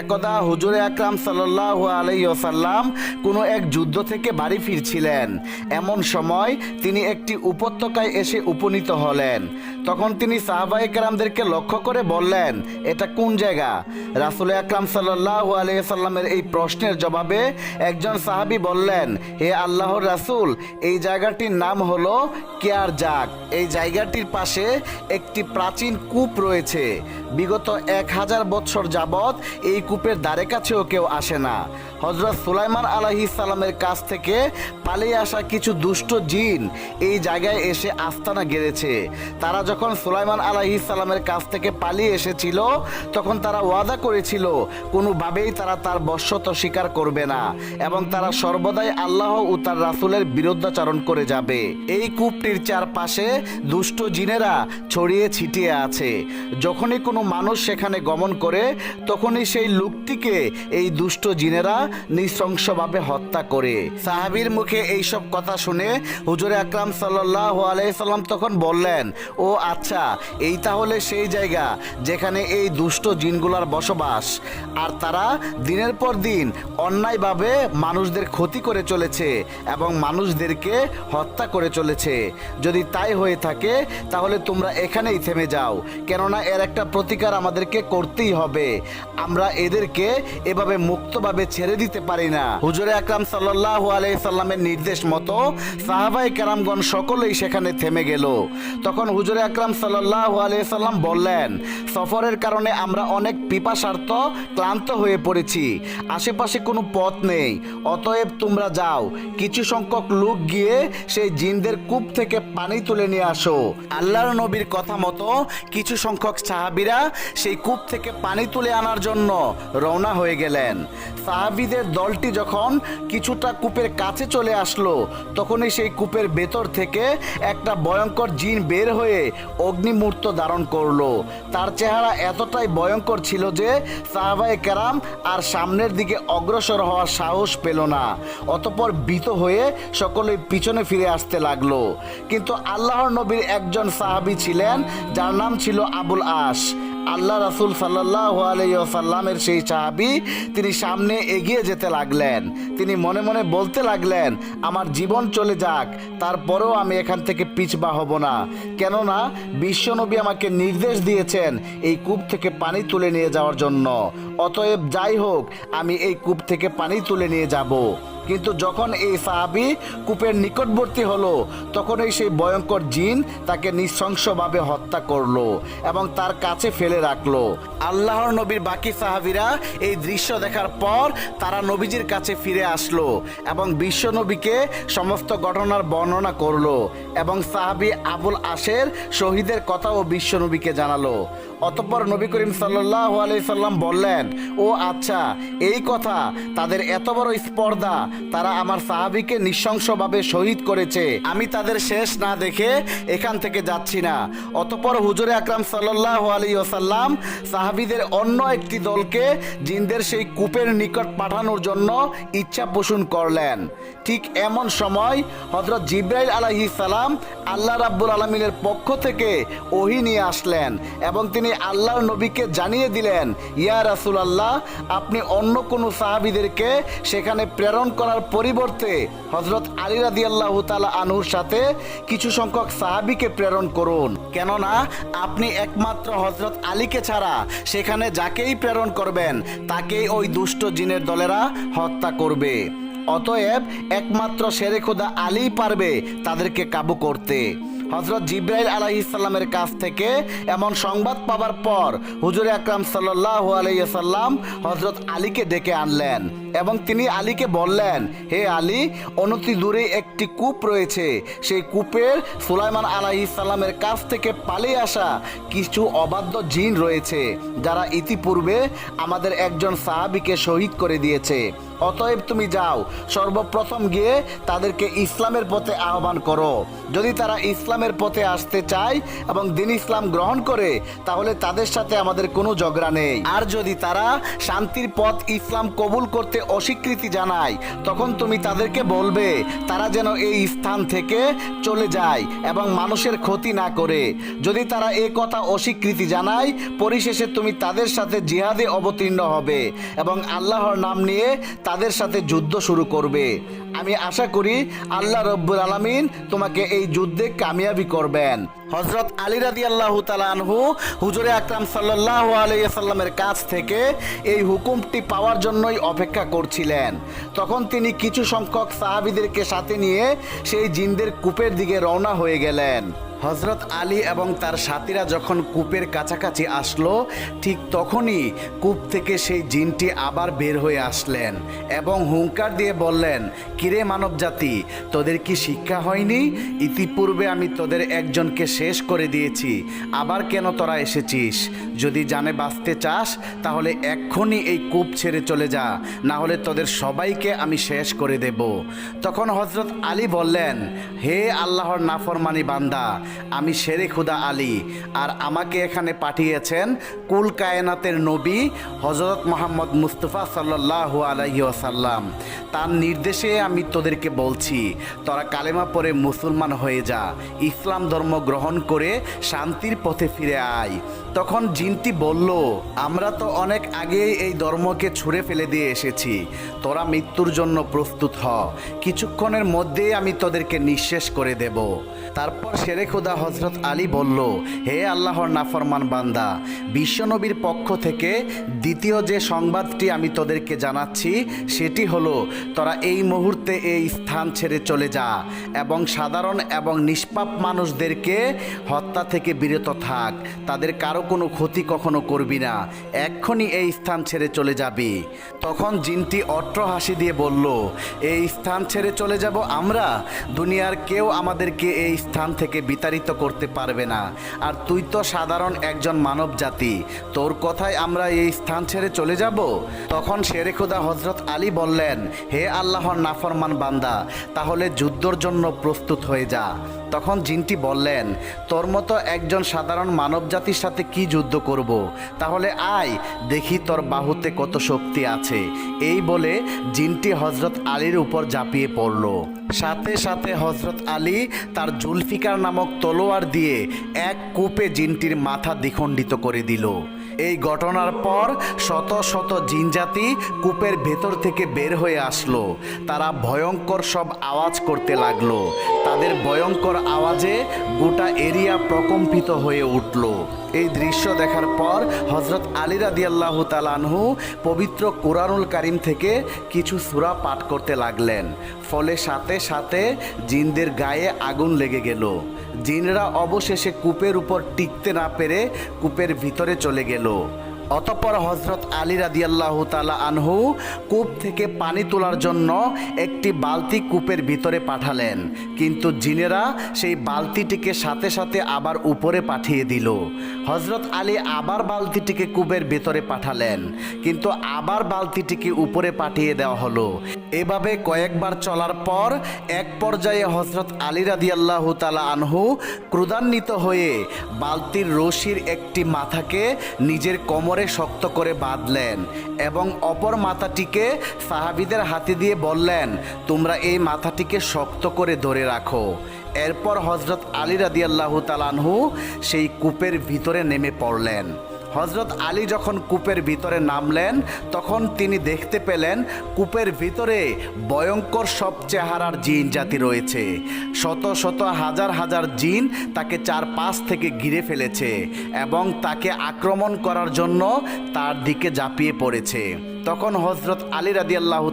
একদা হুজুরে আকরাম সাল্লাহ আলাইসাল্লাম কোনো এক যুদ্ধ থেকে বাড়ি ফিরছিলেন। এমন সময় তিনি একটি উপত্যকায় এসে উপনীত হলেন। তখন তিনি সাহাবাই কারামদেরকে লক্ষ্য করে বললেন, এটা কোন জায়গা? রাসুল আকরাম সাল্লাহ আলাইসাল্লামের এই প্রশ্নের জবাবে একজন সাহাবি বললেন, হে আল্লাহর রাসুল, এই জায়গাটির নাম হলো কেয়ার জাগ এই জায়গাটির পাশে একটি প্রাচীন কূপ রয়েছে। বিগত এক হাজার বৎসর যাবৎ এই কূপের দ্বারে কাছেও কেউ আসে না। হজরত সুলাইমান আলাহি সালামের কাছ থেকে পালিয়ে আসা কিছু দুষ্ট জিন এই জায়গায় এসে আস্তানা গেড়েছে। তারা যখন সুলাইমান আলাহি সালামের কাছ থেকে পালিয়ে এসেছিল, তখন তারা ওয়াদা করেছিল, কোনোভাবেই তারা তার বশ্যত স্বীকার করবে না এবং তারা সর্বদাই আল্লাহ ও তার রাসুলের বিরুদ্ধাচরণ করে যাবে। এই কূপটির চারপাশে দুষ্ট জিনেরা ছড়িয়ে ছিটিয়ে আছে। যখনই কোনো মানুষ সেখানে গমন করে, তখনই সেই লোকটিকে এই দুষ্ট জিনেরা নৃশংসভাবে হত্যা করে। সাহাবির মুখে এইসব কথা শুনে হুজুরে আকরাম সাল্লাহ আলাইসাল্লাম তখন বললেন, ও আচ্ছা এই তাহলে সেই জায়গা যেখানে এই দুষ্ট জিনগুলার বসবাস। আর তারা দিনের পর দিন অন্যায়ভাবে মানুষদের ক্ষতি করে চলেছে এবং মানুষদেরকে হত্যা করে চলেছে। যদি তাই হয়ে থাকে, তাহলে তোমরা এখানেই থেমে যাও। কেননা এর একটা প্রতিকার আমাদেরকে করতেই হবে। আমরা এদেরকে এভাবে মুক্তভাবে ছেড়ে দিতে পারি না। হুজুরে আকরাম সাল্লাহ আলাইসাল্লামের নির্দেশ মতো সাহাবাই কারামগণ সকলেই সেখানে থেমে গেল। তখন হুজুরে আকরাম সাল্লাহ আলাইসাল্লাম বললেন, সফরের কারণে আমরা অনেক পিপাসার্থ ক্লান্ত হয়ে পড়েছি। আশেপাশে কোনো পথ নেই। অতএব তোমরা যাও। কিছু সংখ্যক লোক গিয়ে সেই জিনদের কূপ থেকে পানি তুলে নিয়ে আসো। আল্লাহর নবীর কথা মতো কিছু সংখ্যক সাহাবিরা সেই কূপ থেকে পানি তুলে আনার জন্য রওনা হয়ে গেলেন। সাহাবিদের দলটি যখন কিছুটা কূপের কাছে চলে আসলো, তখনই সেই কূপের ভেতর থেকে একটা ভয়ঙ্কর জিন বের হয়ে অগ্নিমূর্ত ধারণ করল। তার চেহারা এতটাই ভয়ঙ্কর ছিল যে সাহাবাই কেরাম আর সামনের দিকে অগ্রসর হওয়ার সাহস পেল না। অতপর ভীত হয়ে সকলে পিছনে ফিরে আসতে লাগল। কিন্তু আল্লাহর নবীর একজন সাহাবী ছিলেন, যার নাম ছিল আবুল আশ। আল্লাহ রাসুল সাল্লাহ আলাইসাল্লামের সেই সাহাবি, তিনি সামনে এগিয়ে যেতে লাগলেন। তিনি মনে মনে বলতে লাগলেন, আমার জীবন চলে যাক, তারপরেও আমি এখান থেকে পিছবা হব না। কেননা, বিশ্বনবী আমাকে নির্দেশ দিয়েছেন এই কূপ থেকে পানি তুলে নিয়ে যাওয়ার জন্য। অতএব যাই হোক, আমি এই কূপ থেকে পানি তুলে নিয়ে যাব। কিন্তু যখন এই সাহাবি কূপের নিকটবর্তী হলো, তখনই সেই ভয়ঙ্কর জিন তাকে নৃশংসভাবে হত্যা করল এবং তার কাছে ফেলে রাখল। আল্লাহর নবীর বাকি সাহাবিরা এই দৃশ্য দেখার পর তারা নবীজির কাছে ফিরে আসলো এবং বিশ্ব নবীকে সমস্ত ঘটনার বর্ণনা করল এবং সাহাবি আবুল আশের শহীদের কথাও বিশ্ব নবীকে জানালো। অতঃপর নবী করিম সাল্লাহ সাল্লাম বললেন, ও আচ্ছা এই কথা, তাদের এত বড় স্পর্ধা, তারা আমার সাহাবিকে নৃশংসভাবে শহীদ করেছে। আমি তাদের শেষ না দেখে এখান থেকে যাচ্ছি না। অতঃপর হুজুরে আকরাম সাল্লাহ আলী ওসাল্লাম সাহাবিদের অন্য একটি দলকে জিনদের সেই কূপের নিকট পাঠানোর জন্য ইচ্ছা পোষণ করলেন। ঠিক এমন সময় হজরত জিব্রাইল আলাহি সালাম আল্লাহ রাব্বুল আলমিনের পক্ষ থেকে ওহি নিয়ে আসলেন এবং তিনি আল্লাহর নবীকে জানিয়ে দিলেন, ইয়া রাসুল আল্লাহ আপনি অন্য কোনো সাহাবিদেরকে সেখানে প্রেরণ করার পরিবর্তে হজরত আলী রাদি আল্লাহ তালা আনুর সাথে কিছু সংখ্যক সাহাবিকে প্রেরণ করুন। কেননা, আপনি একমাত্র হজরত আলীকে ছাড়া সেখানে যাকেই প্রেরণ করবেন, তাকেই ওই দুষ্ট জিনের দলেরা হত্যা করবে। অতএব, একমাত্র শেরে খোদা আলী পারবে তাদেরকে কাবু করতে। হজরত জিব্রাইল আলাইসাল্লামের কাছ থেকে এমন সংবাদ পাবার পর হুজুরে আকরাম সাল্লাহ আলাইসাল্লাম হজরত আলীকে ডেকে আনলেন এবং তিনি আলীকে বললেন, হে আলী, অনতি দূরে একটি কূপ রয়েছে। সেই কূপের সুলাইমান আলাইসাল্লামের কাছ থেকে পালিয়ে আসা কিছু অবাধ্য জিন রয়েছে, যারা ইতিপূর্বে আমাদের একজন সাহাবিকে শহীদ করে দিয়েছে। অতএব তুমি যাও, সর্বপ্রথম গিয়ে তাদেরকে ইসলামের পথে আহ্বান করো। যদি তারা ইসলামের পথে আসতে চায় এবং দিন ইসলাম গ্রহণ করে, তাহলে তাদের সাথে আমাদের কোনো ঝগড়া নেই। আর যদি তারা শান্তির পথ ইসলাম কবুল করতে অস্বীকৃতি জানায়, তখন তুমি তাদেরকে বলবে, তারা যেন এই স্থান থেকে চলে যায় এবং মানুষের ক্ষতি না করে। যদি তারা এই কথা অস্বীকৃতি জানায়, পরিশেষে তুমি তাদের সাথে জিহাদে অবতীর্ণ হবে এবং আল্লাহর নাম নিয়ে তাদের সাথে যুদ্ধ শুরু করবে। আমি আশা করি আল্লাহ রব্বুল আলমিন তোমাকে এই যুদ্ধে কামিয়াবি করবেন। হজরত আলী রাদি আল্লাহ আনহু হুজুরে আকরাম সাল্লাহ আলাইসাল্লামের কাছ থেকে এই হুকুমটি পাওয়ার জন্যই অপেক্ষা করছিলেন। তখন তিনি কিছু সংখ্যক সাহাবিদেরকে সাথে নিয়ে সেই জিনদের কূপের দিকে রওনা হয়ে গেলেন। হজরত আলী এবং তার সাথীরা যখন কূপের কাছাকাছি আসলো, ঠিক তখনই কূপ থেকে সেই জিনটি আবার বের হয়ে আসলেন এবং হুঙ্কার দিয়ে বললেন, কিরে মানব জাতি তোদের কি শিক্ষা হয়নি? ইতিপূর্বে আমি তোদের একজনকে শেষ করে দিয়েছি, আবার কেন তোরা এসেছিস? যদি জানে বাঁচতে চাস, তাহলে এক্ষুনি এই কূপ ছেড়ে চলে যা না হলে তোদের সবাইকে আমি শেষ করে দেব। তখন হজরত আলী বললেন, হে আল্লাহর নাফরমানি বান্দা আমি শেরে খুদা আলী। আর আমাকে এখানে পাঠিয়েছেন কুল কায়নাতের নবী হজরত মোহাম্মদ মুস্তফা সাল্লাহ আলহি আসাল্লাম তার নির্দেশে আমি তোদেরকে বলছি, তোরা কালেমা পরে মুসলমান হয়ে যা, ইসলাম ধর্ম গ্রহণ করে শান্তির পথে ফিরে আয়। তখন জিনটি বলল, আমরা তো অনেক আগেই এই ধর্মকে ছুঁড়ে ফেলে দিয়ে এসেছি। তোরা মৃত্যুর জন্য প্রস্তুত হ। কিছুক্ষণের মধ্যেই আমি তোদেরকে নিঃশেষ করে দেব। তারপর শেরে খুদা হজরত আলী বলল, হে আল্লাহর নাফরমান বান্দা, বিশ্বনবীর পক্ষ থেকে দ্বিতীয় যে সংবাদটি আমি তোদেরকে জানাচ্ছি, সেটি হলো, তোরা এই মুহূর্তে এই স্থান ছেড়ে চলে যা এবং সাধারণ এবং নিষ্পাপ মানুষদেরকে হত্যা থেকে বিরত থাক। তাদের কারও কোনো ক্ষতি কখনো করবি না। এক্ষুনি এই স্থান ছেড়ে চলে যাবি। তখন জিনটি অট্র হাসি দিয়ে বলল, এই স্থান ছেড়ে চলে যাব আমরা? দুনিয়ার কেউ আমাদেরকে এই স্থান থেকে বিতাড়িত করতে পারবে না। আর তুই তো সাধারণ একজন মানব জাতি তোর কথায় আমরা এই স্থান ছেড়ে চলে যাব? তখন শেরে খুদা হজরত আলী বললেন, হে আল্লাহর নাফরমান বান্দা, তাহলে যুদ্ধর জন্য প্রস্তুত হয়ে যা। তখন জিনটি বললেন, তোর মতো একজন সাধারণ মানব জাতির সাথে কি যুদ্ধ করব। তাহলে আয়, দেখি তোর বাহুতে কত শক্তি আছে। এই বলে জিনটি হজরত আলীর উপর ঝাঁপিয়ে পড়ল। সাথে সাথে হজরত আলী তার জুলফিকার নামক তলোয়ার দিয়ে এক কূপে জিনটির মাথা দ্বিখণ্ডিত করে দিল। এই ঘটনার পর শত শত জিনজাতি কূপের ভেতর থেকে বের হয়ে আসলো। তারা ভয়ঙ্কর সব আওয়াজ করতে লাগল। তাদের ভয়ঙ্কর আওয়াজে গোটা এরিয়া প্রকম্পিত হয়ে উঠল। এই দৃশ্য দেখার পর হজরত আলী রাদি আল্লাহ তালানহু পবিত্র কোরআনুল কারিম থেকে কিছু সুরা পাঠ করতে লাগলেন। ফলে সাথে সাথে জিনদের গায়ে আগুন লেগে গেল। জিনরা অবশেষে কূপের উপর টিকতে না পেরে কূপের ভিতরে চলে গেল। অতঃপর হজরত আলী রাদিয়াল্লাহ তালা আনহু কূপ থেকে পানি তোলার জন্য একটি বালতি কূপের ভিতরে পাঠালেন। কিন্তু জিনেরা সেই বালতিটিকে সাথে সাথে আবার উপরে পাঠিয়ে দিল। হজরত আলী আবার বালতিটিকে কূপের ভিতরে পাঠালেন। কিন্তু আবার বালতিটিকে উপরে পাঠিয়ে দেওয়া হলো। এভাবে কয়েকবার চলার পর এক পর্যায়ে হজরত আলী রাদিয়াল্লাহ তালা আনহু ক্রুদান্বিত হয়ে বালতির রশির একটি মাথাকে নিজের কোমরে শক্ত করে বাঁধলেন এবং অপর মাথাটিকে সাহাবিদের হাতে দিয়ে বললেন, তোমরা এই মাথাটিকে শক্ত করে ধরে রাখো। এরপর হজরত আলী রাদিয়াল্লাহু তালানহু সেই কূপের ভিতরে নেমে পড়লেন। হজরত আলী যখন কূপের ভিতরে নামলেন, তখন তিনি দেখতে পেলেন কূপের ভিতরে ভয়ঙ্কর সব চেহারার জিন জাতি রয়েছে। শত শত হাজার হাজার জিন তাকে চার পাশ থেকে ঘিরে ফেলেছে এবং তাকে আক্রমণ করার জন্য তার দিকে ঝাঁপিয়ে পড়েছে। তখন হজরত আলী রাদি আল্লাহ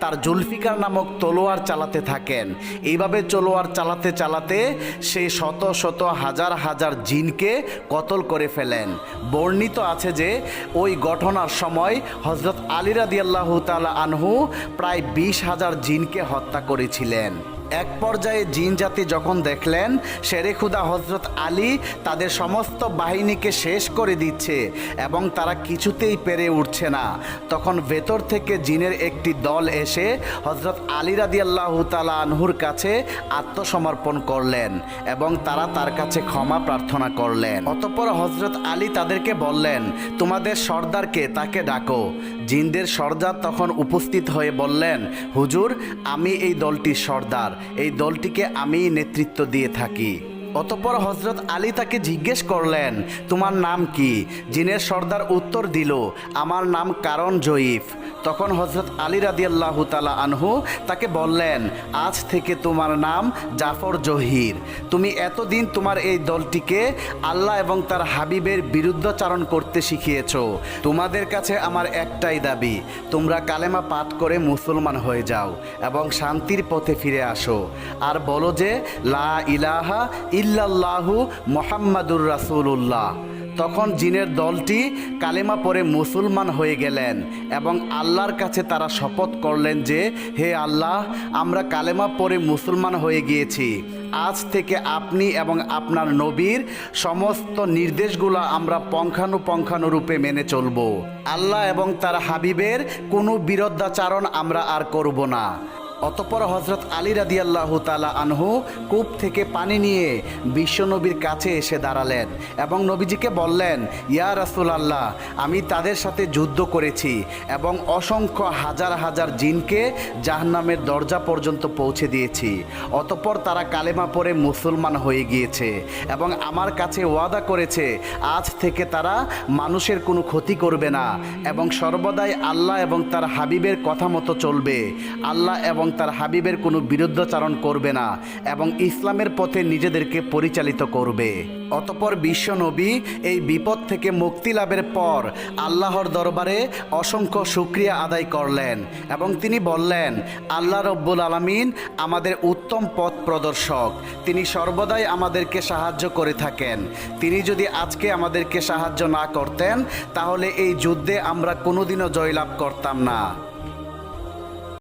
তার জুলফিকার নামক তলোয়ার চালাতে থাকেন। এইভাবে তলোয়ার চালাতে চালাতে সে শত শত হাজার হাজার জিনকে কতল করে ফেলেন। বর্ণিত আছে যে ওই ঘটনার সময় হজরত আলী রাদি আল্লাহ আনহু প্রায় বিশ হাজার জিনকে হত্যা করেছিলেন। এক পর্যায়ে জিন জাতি যখন দেখলেন, শেরে খুদা হজরত আলী তাদের সমস্ত বাহিনীকে শেষ করে দিচ্ছে এবং তারা কিছুতেই পেরে উঠছে না। তখন ভেতর থেকে জিনের একটি দল এসে হজরত আলী রাদি আল্লাহ তালা আনহুর কাছে আত্মসমর্পণ করলেন এবং তারা তার কাছে ক্ষমা প্রার্থনা করলেন। অতঃপর হজরত আলী তাদেরকে বললেন, তোমাদের সর্দারকে তাকে ডাকো। জিনদের সর্দার তখন উপস্থিত হয়ে বললেন, হুজুর, আমি এই দলটির সর্দার। এই দলটিকে আমি নেতৃত্ব দিয়ে থাকি। অতঃপর হজরত আলী তাকে জিজ্ঞেস করলেন, তোমার নাম কি? জিনের সর্দার উত্তর দিল, আমার নাম কারণ জয়ীফ। তখন হজরত আলী রাদিয়াল্লাহু তালা আনহু তাকে বললেন, আজ থেকে তোমার নাম জাফর জহির। তুমি এতদিন তোমার এই দলটিকে আল্লাহ এবং তার হাবিবের বিরুদ্ধাচারণ করতে শিখিয়েছ। তোমাদের কাছে আমার একটাই দাবি, তোমরা কালেমা পাঠ করে মুসলমান হয়ে যাও এবং শান্তির পথে ফিরে আসো। আর বলো যে, লা ইলাহা ইল্লাল্লাহু মোহাম্মদুর রাসূলুল্লাহ। তখন জিনের দলটি কালেমা পরে মুসলমান হয়ে গেলেন এবং আল্লাহর কাছে তারা শপথ করলেন যে, হে আল্লাহ, আমরা কালেমা পরে মুসলমান হয়ে গিয়েছি। আজ থেকে আপনি এবং আপনার নবীর সমস্ত নির্দেশগুলো আমরা পঙ্খানুপঙ্খানুরূপে মেনে চলব। আল্লাহ এবং তার হাবিবের কোনো বিরোধাচারণ আমরা আর করব না। অতপর হজরত আলী রাদিয়াল্লাহ তালা আনহু কূপ থেকে পানি নিয়ে বিশ্বনবীর কাছে এসে দাঁড়ালেন এবং নবীজিকে বললেন, ইয়া রাসুল আল্লাহ আমি তাদের সাথে যুদ্ধ করেছি এবং অসংখ্য হাজার হাজার জিনকে জাহান্নামের দরজা পর্যন্ত পৌঁছে দিয়েছি। অতপর তারা কালেমা পরে মুসলমান হয়ে গিয়েছে এবং আমার কাছে ওয়াদা করেছে, আজ থেকে তারা মানুষের কোনো ক্ষতি করবে না এবং সর্বদাই আল্লাহ এবং তার হাবিবের কথা মতো চলবে। আল্লাহ এবং তার হাবিবের কোনো বিরুদ্ধাচারণ করবে না এবং ইসলামের পথে নিজেদেরকে পরিচালিত করবে। অতপর বিশ্ব নবী এই বিপদ থেকে মুক্তি লাভের পর আল্লাহর দরবারে অসংখ্য শুক্রিয়া আদায় করলেন এবং তিনি বললেন, আল্লাহ রব্বুল আলমিন আমাদের উত্তম পথ প্রদর্শক। তিনি সর্বদাই আমাদেরকে সাহায্য করে থাকেন। তিনি যদি আজকে আমাদেরকে সাহায্য না করতেন, তাহলে এই যুদ্ধে আমরা কোনোদিনও জয়লাভ করতাম না।